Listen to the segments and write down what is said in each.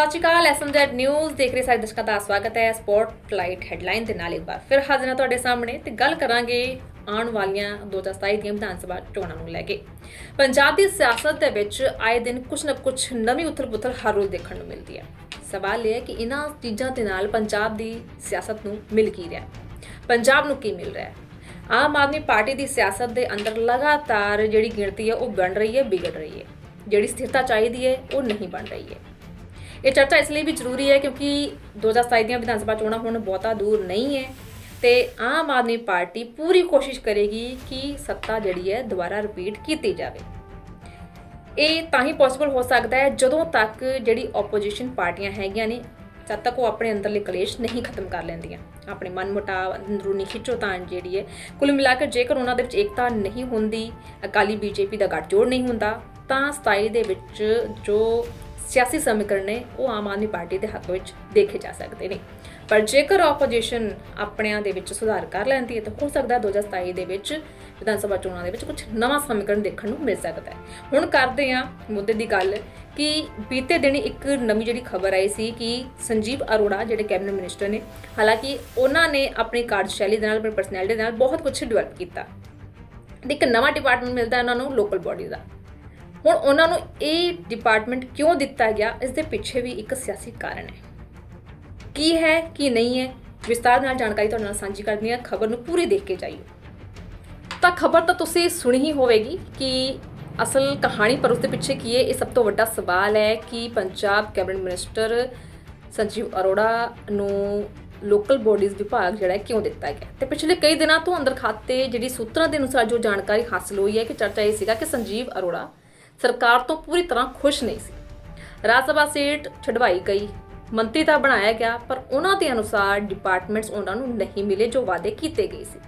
ਸਤਿ ਸ਼੍ਰੀ ਅਕਾਲ SMZ news ਦੇਖ ਰਹੇ ਸਾਰੇ ਦਰਸ਼ਕਾਂ ਦਾ ਸਵਾਗਤ ਹੈ ਸਪੌਟਲਾਈਟ ਹੈਡਲਾਈਨ ਦੇ ਨਾਲ ਇੱਕ ਵਾਰ ਫਿਰ ਹਾਜ਼ਰ ਹਾਂ ਤੁਹਾਡੇ ਸਾਹਮਣੇ ਤੇ ਗੱਲ ਕਰਾਂਗੇ ਆਉਣ ਵਾਲੀਆਂ 2027 ਦੀਆਂ ਵਿਧਾਨ ਸਭਾ ਚੋਣਾਂ ਨੂੰ ਲੈ ਕੇ। ਪੰਜਾਬ ਦੀ ਸਿਆਸਤ ਦੇ ਵਿੱਚ ਆਏ ਦਿਨ ਕੁਝ ਨਾ ਕੁਝ ਨਵੀਂ ਉਥਲ-ਪੁਥਲ ਹਰ ਰੋਜ਼ ਦੇਖਣ ਨੂੰ ਮਿਲਦੀ ਹੈ। ਸਵਾਲ ਇਹ ਹੈ ਕਿ ਇਹਨਾਂ ਚੀਜ਼ਾਂ ਦੇ ਨਾਲ ਪੰਜਾਬ ਦੀ ਸਿਆਸਤ ਨੂੰ ਮਿਲ ਕੀ ਰਿਹਾ ਪੰਜਾਬ ਨੂੰ ਕੀ ਮਿਲ ਰਿਹਾ ਹੈ? ਆਮ ਆਦਮੀ ਪਾਰਟੀ ਦੀ ਸਿਆਸਤ ਦੇ ਅੰਦਰ ਲਗਾਤਾਰ ਜਿਹੜੀ ਗਿਣਤੀ ਹੈ ਉਹ ਬਣ ਰਹੀ ਹੈ, ਵਿਗੜ ਰਹੀ ਹੈ। ਜਿਹੜੀ ਸਥਿਰਤਾ ਚਾਹੀਦੀ ਹੈ, ਉਹ ਨਹੀਂ ਬਣ ਰਹੀ ਹੈ। ਇਹ ਚਰਚਾ ਇਸ ਲਈ ਵੀ ਜ਼ਰੂਰੀ ਹੈ ਕਿਉਂਕਿ 2027 ਦੀਆਂ ਵਿਧਾਨ ਸਭਾ ਚੋਣਾਂ ਹੁਣ ਬਹੁਤਾ ਦੂਰ ਨਹੀਂ ਹੈ ਤੇ ਆਮ ਆਦਮੀ ਪਾਰਟੀ ਪੂਰੀ ਕੋਸ਼ਿਸ਼ ਕਰੇਗੀ ਕਿ ਸੱਤਾ ਜਿਹੜੀ ਹੈ ਦੁਬਾਰਾ ਰਿਪੀਟ ਕੀਤੀ ਜਾਵੇ। ਇਹ ਤਾਂ ਹੀ ਪੋਸੀਬਲ ਹੋ ਸਕਦਾ ਹੈ ਜਦੋਂ ਤੱਕ ਜਿਹੜੀ ਆਪੋਜੀਸ਼ਨ ਪਾਰਟੀਆਂ ਹੈਗੀਆਂ ਨੇ, ਜਦ ਤੱਕ ਉਹ ਆਪਣੇ ਅੰਦਰਲੇ ਕਲੇਸ਼ ਨਹੀਂ ਖਤਮ ਕਰ ਲੈਂਦੀਆਂ। ਆਪਣੇ ਮਨਮੁਟਾਵ, ਅੰਦਰੂਨੀ ਖਿੱਚੋਤਾਣ ਜਿਹੜੀ ਹੈ, ਕੁੱਲ ਮਿਲਾ ਕੇ ਜੇਕਰ ਉਹਨਾਂ ਦੇ ਵਿੱਚ ਏਕਤਾ ਨਹੀਂ ਹੁੰਦੀ, ਅਕਾਲੀ ਬੀਜੇਪੀ ਦਾ ਗੱਠਜੋੜ ਨਹੀਂ ਹੁੰਦਾ, ਤਾਂ 27 ਦੇ ਵਿੱਚ ਜੋ ਸਿਆਸੀ ਸਮੀਕਰਨ ਨੇ ਉਹ ਆਮ ਆਦਮੀ ਪਾਰਟੀ ਦੇ ਹੱਕ ਵਿੱਚ ਦੇਖੇ ਜਾ ਸਕਦੇ ਨੇ। ਪਰ ਜੇਕਰ ਆਪੋਜੀਸ਼ਨ ਆਪਣਿਆਂ ਦੇ ਵਿੱਚ ਸੁਧਾਰ ਕਰ ਲੈਂਦੀ ਹੈ, ਤਾਂ ਹੋ ਸਕਦਾ ਹੈ 2027 ਦੇ ਵਿੱਚ ਵਿਧਾਨ ਸਭਾ ਚੋਣਾਂ ਦੇ ਵਿੱਚ ਕੁਝ ਨਵਾਂ ਸਮੀਕਰਨ ਦੇਖਣ ਨੂੰ ਮਿਲ ਸਕਦਾ ਹੈ। ਹੁਣ ਕਰਦੇ ਹਾਂ ਮੁੱਦੇ ਦੀ ਗੱਲ ਕਿ ਬੀਤੇ ਦਿਨ ਇੱਕ ਨਵੀਂ ਜਿਹੜੀ ਖਬਰ ਆਈ ਸੀ ਕਿ ਸੰਜੀਵ ਅਰੋੜਾ ਜਿਹੜੇ ਕੈਬਨਿਟ ਮਿਨਿਸਟਰ ਨੇ, ਹਾਲਾਂਕਿ ਉਹਨਾਂ ਨੇ ਆਪਣੀ ਕਾਰਜਸ਼ੈਲੀ ਦੇ ਨਾਲ, ਆਪਣੀ ਪਰਸਨੈਲਿਟੀ ਦੇ ਨਾਲ ਬਹੁਤ ਕੁਝ ਡਿਵੈਲਪ ਕੀਤਾ। ਤੇ ਇੱਕ ਨਵਾਂ ਡਿਪਾਰਟਮੈਂਟ ਮਿਲਦਾ ਉਹਨਾਂ ਨੂੰ ਲੋਕਲ ਬਾਡੀ ਦਾ। ਹੁਣ ਉਹਨਾਂ ਨੂੰ ਇਹ ਡਿਪਾਰਟਮੈਂਟ ਕਿਉਂ ਦਿੱਤਾ ਗਿਆ ਇਸ ਦੇ ਪਿੱਛੇ ਵੀ ਇੱਕ ਸਿਆਸੀ ਕਾਰਨ ਹੈ। ਕੀ ਹੈ, ਕੀ ਨਹੀਂ ਹੈ, ਵਿਸਤਾਰ ਨਾਲ ਜਾਣਕਾਰੀ ਤੁਹਾਡੇ ਨਾਲ ਸਾਂਝੀ ਕਰਨੀ ਹੈ, ਖਬਰ ਨੂੰ ਪੂਰੀ ਦੇਖ ਕੇ ਜਾਈਓ। ਤਾਂ ਖਬਰ ਤਾਂ ਤੁਸੀਂ ਸੁਣੀ ਹੀ ਹੋਵੇਗੀ ਕਿ ਅਸਲ ਕਹਾਣੀ ਪਰ ਉਸ ਦੇ ਪਿੱਛੇ ਕੀ ਹੈ, ਇਹ ਸਭ ਤੋਂ ਵੱਡਾ ਸਵਾਲ ਹੈ ਕਿ ਪੰਜਾਬ ਕੈਬਨਿਟ ਮਿਨਿਸਟਰ ਸੰਜੀਵ ਅਰੋੜਾ ਨੂੰ ਲੋਕਲ ਬੋਡੀਜ਼ ਵਿਭਾਗ ਜਿਹੜਾ ਕਿਉਂ ਦਿੱਤਾ ਗਿਆ? ਤੇ ਪਿਛਲੇ ਕਈ ਦਿਨਾਂ ਤੋਂ ਅੰਦਰ ਖਾਤੇ ਜਿਹੜੀ ਸੂਤਰਾਂ ਦੇ ਅਨੁਸਾਰ ਜੋ ਜਾਣਕਾਰੀ ਹਾਸਲ ਹੋਈ ਹੈ ਕਿ ਚਰਚਾ ਇਹ ਸੀਗਾ ਕਿ ਸੰਜੀਵ ਅਰੋੜਾ ਸਰਕਾਰ ਤੋਂ ਪੂਰੀ ਤਰ੍ਹਾਂ ਖੁਸ਼ ਨਹੀਂ ਸੀ। ਰਾਜ ਸਭਾ ਸੀਟ ਛਡਵਾਈ ਗਈ। ਮੰਤਰੀ ਤਾਂ ਬਣਾਇਆ ਗਿਆ, ਪਰ ਉਹਨਾਂ ਦੇ ਅਨੁਸਾਰ ਡਿਪਾਰਟਮੈਂਟਸ ਉਹਨਾਂ ਨੂੰ ਨਹੀਂ ਮਿਲੇ ਜੋ ਵਾਅਦੇ ਕੀਤੇ ਗਏ ਸੀ।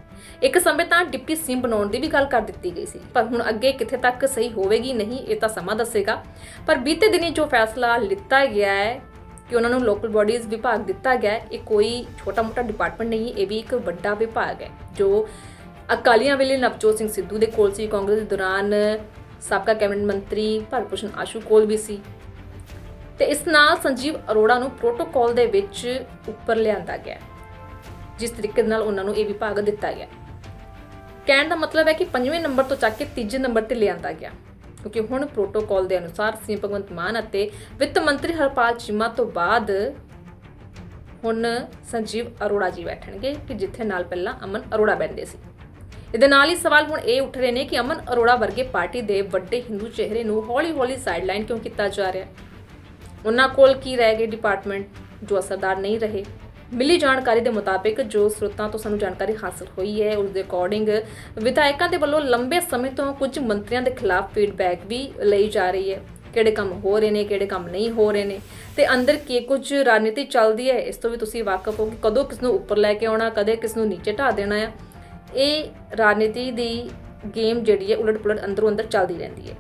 ਇੱਕ ਸਮੇਂ ਤਾਂ ਡਿਪਟੀ ਸੀਐਮ ਬਣਾਉਣ ਦੀ ਵੀ ਗੱਲ ਕਰ ਦਿੱਤੀ ਗਈ ਸੀ, ਪਰ ਹੁਣ ਅੱਗੇ ਕਿੱਥੇ ਤੱਕ ਸਹੀ ਹੋਵੇਗੀ ਨਹੀਂ, ਇਹ ਤਾਂ ਸਮਾਂ ਦੱਸੇਗਾ। ਪਰ ਬੀਤੇ ਦਿਨੀ ਜੋ ਫੈਸਲਾ ਲਿੱਤਾ ਗਿਆ ਹੈ ਕਿ ਉਹਨਾਂ ਨੂੰ ਲੋਕਲ ਬਾਡੀਜ਼ ਵਿਭਾਗ ਦਿੱਤਾ ਗਿਆ ਇਹ ਕੋਈ ਛੋਟਾ-ਮੋਟਾ ਡਿਪਾਰਟਮੈਂਟ ਨਹੀਂ, ਇਹ ਵੀ ਇੱਕ ਵੱਡਾ ਵਿਭਾਗ ਹੈ, ਜੋ ਅਕਾਲੀਆਂ ਵੇਲੇ ਨਵਜੋਤ ਸਿੰਘ ਸਿੱਧੂ ਦੇ ਕੋਲ ਸੀ। ਕਾਂਗਰਸ ਦੇ ਦੌਰਾਨ ਸਾਬਕਾ ਕੈਬਨਿਟ ਮੰਤਰੀ ਭਰਭੂਸ਼ਣ ਆਸ਼ੂ ਕੋਲ ਵੀ ਸੀ। ਤੇ ਇਸ ਨਾਲ ਸੰਜੀਵ ਅਰੋੜਾ ਨੂੰ ਪ੍ਰੋਟੋਕਾਲ ਦੇ ਵਿੱਚ ਉੱਪਰ ਲਿਆਂਦਾ ਗਿਆ। ਜਿਸ ਤਰੀਕੇ ਨਾਲ ਉਹਨਾਂ ਨੂੰ ਇਹ ਵਿਭਾਗ ਦਿੱਤਾ ਗਿਆ। ਕਹਿਣ ਦਾ ਮਤਲਬ ਹੈ ਕਿ ਪੰਜਵੇਂ ਨੰਬਰ ਤੋਂ ਚੱਕ ਕੇ ਤੀਜੇ ਨੰਬਰ ਤੇ ਲਿਆਂਦਾ ਗਿਆ। ਕਿਉਂਕਿ ਹੁਣ ਪ੍ਰੋਟੋਕਾਲ ਦੇ ਅਨੁਸਾਰ ਸੀ ਭਗਵੰਤ ਮਾਨ ਅਤੇ ਵਿੱਤ ਮੰਤਰੀ ਹਰਪਾਲ ਚੀਮਾ ਤੋਂ ਬਾਅਦ ਹੁਣ ਸੰਜੀਵ ਅਰੋੜਾ ਜੀ ਬੈਠਣਗੇ ਕਿ ਜਿੱਥੇ ਨਾਲ ਪਹਿਲਾਂ ਅਮਨ ਅਰੋੜਾ ਬੈਠਦੇ ਸੀ। ਇਹਦੇ ਨਾਲ ਹੀ ਸਵਾਲ ਹੁਣ ਇਹ ਉੱਠ ਰਹੇ ਨੇ ਕਿ ਅਮਨ ਅਰੋੜਾ ਵਰਗੇ ਪਾਰਟੀ ਦੇ ਵੱਡੇ ਹਿੰਦੂ ਚਿਹਰੇ ਨੂੰ ਹੌਲੀ-ਹੌਲੀ ਸਾਈਡਲਾਈਨ ਕਿਉਂ ਕੀਤਾ ਜਾ ਰਿਹਾ? ਹੈ ਉਹਨਾਂ ਕੋਲ ਕੀ ਰਹਿ ਗਏ ਡਿਪਾਰਟਮੈਂਟ ਜੋ ਅਸਰਦਾਰ ਨਹੀਂ ਰਹੇ? ਮਿਲੀ ਜਾਣਕਾਰੀ ਦੇ ਮੁਤਾਬਿਕ ਜੋ ਸਰੋਤਾਂ ਤੋਂ ਸਾਨੂੰ ਜਾਣਕਾਰੀ ਹਾਸਲ ਹੋਈ ਹੈ, ਉਸ ਦੇ ਅਕੋਰਡਿੰਗ ਵਿਧਾਇਕਾਂ ਦੇ ਵੱਲੋਂ ਲੰਬੇ ਸਮੇਂ ਤੋਂ ਕੁਝ ਮੰਤਰੀਆਂ ਦੇ ਖਿਲਾਫ ਫੀਡਬੈਕ ਵੀ ਲਈ ਜਾ ਰਹੀ ਹੈ। ਕਿਹੜੇ ਕੰਮ ਹੋ ਰਹੇ ਨੇ, ਕਿਹੜੇ ਕੰਮ ਨਹੀਂ ਹੋ ਰਹੇ ਨੇ ਤੇ ਅੰਦਰ ਕੀ ਕੁਝ ਰਾਜਨੀਤੀ ਚੱਲਦੀ ਹੈ, ਇਸ ਤੋਂ ਵੀ ਤੁਸੀਂ ਵਾਕਿਫ ਹੋ ਕਿ ਕਦੋਂ ਕਿਸ ਨੂੰ ਉੱਪਰ ਲੈ ਕੇ ਆਉਣਾ, ਕਦੇ ਕਿਸ ਨੂੰ ਨੀਚੇ ਢਾ ਦੇਣਾ ਆ। ਇਹ ਰਾਜਨੀਤੀ ਦੀ ਗੇਮ ਜਿਹੜੀ ਹੈ ਉਲਟ ਪੁਲਟ ਅੰਦਰੋਂ ਅੰਦਰ ਚੱਲਦੀ ਰਹਿੰਦੀ ਹੈ।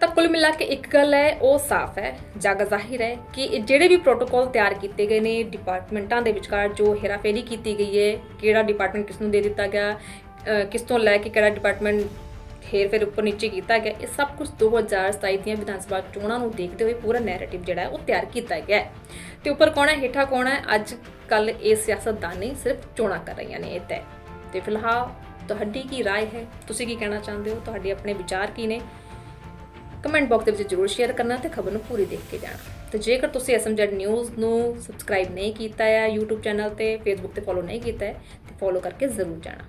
ਤਾਂ ਕੁੱਲ ਮਿਲਾ ਕੇ ਇੱਕ ਗੱਲ ਹੈ, ਉਹ ਸਾਫ਼ ਹੈ, ਜਗ ਜ਼ਾਹਿਰ ਹੈ ਕਿ ਇਹ ਜਿਹੜੇ ਵੀ ਪ੍ਰੋਟੋਕੋਲ ਤਿਆਰ ਕੀਤੇ ਗਏ ਨੇ ਡਿਪਾਰਟਮੈਂਟਾਂ ਦੇ ਵਿਚਕਾਰ ਜੋ ਹੇਰਾਫੇਰੀ ਕੀਤੀ ਗਈ ਹੈ, ਕਿਹੜਾ ਡਿਪਾਰਟਮੈਂਟ ਕਿਸ ਨੂੰ ਦੇ ਦਿੱਤਾ ਗਿਆ ਕਿਸ ਤੋਂ ਲੈ ਕੇ ਕਿਹੜਾ ਡਿਪਾਰਟਮੈਂਟ ਹੇਰ ਫੇਰ ਉੱਪਰ ਨੀਚੇ ਕੀਤਾ ਗਿਆ, ਇਹ ਸਭ ਕੁਝ 2027 ਦੀਆਂ ਵਿਧਾਨ ਸਭਾ ਚੋਣਾਂ ਨੂੰ ਦੇਖਦੇ ਹੋਏ ਪੂਰਾ ਨੈਰੇਟਿਵ ਜਿਹੜਾ ਹੈ ਉਹ ਤਿਆਰ ਕੀਤਾ ਗਿਆ ਹੈ। ਤੇ ਉੱਪਰ ਕੌਣ ਹੈ, ਹੇਠਾਂ ਕੌਣ ਹੈ? ਅੱਜ ਕੱਲ ਇਹ ਸਿਆਸਤਦਾਨ ਨਹੀਂ, ਸਿਰਫ ਚੋਣਾਂ ਕਰ ਰਹੀਆਂ ਨੇ ਇਹ ਤੈ। ਤੇ ਫਿਲਹਾਲ ਤੁਹਾਡੀ ਕੀ رائے ਹੈ ਤੁਸੀਂ ਕੀ ਕਹਿਣਾ ਚਾਹੁੰਦੇ ਹੋ ਤੁਹਾਡੇ ਆਪਣੇ ਵਿਚਾਰ ਕੀ ਨੇ ਕਮੈਂਟ ਬਾਕਸ ਦੇ ਵਿੱਚ ਜਰੂਰ ਸ਼ੇਅਰ ਕਰਨਾ ਤੇ ਖਬਰ ਨੂੰ ਪੂਰੀ ਦੇਖ ਕੇ ਜਾਣਾ ਤੇ ਜੇਕਰ ਤੁਸੀਂ ਐਸਐਮਜੈਡ ਨਿਊਜ਼ ਨੂੰ ਸਬਸਕ੍ਰਾਈਬ ਨਹੀਂ ਕੀਤਾ ਹੈ YouTube ਚੈਨਲ ਤੇ Facebook ਤੇ ਫੋਲੋ ਨਹੀਂ ਕੀਤਾ ਹੈ ਤੇ ਫੋਲੋ ਕਰਕੇ ਜ਼ਰੂਰ ਜਾਣਾ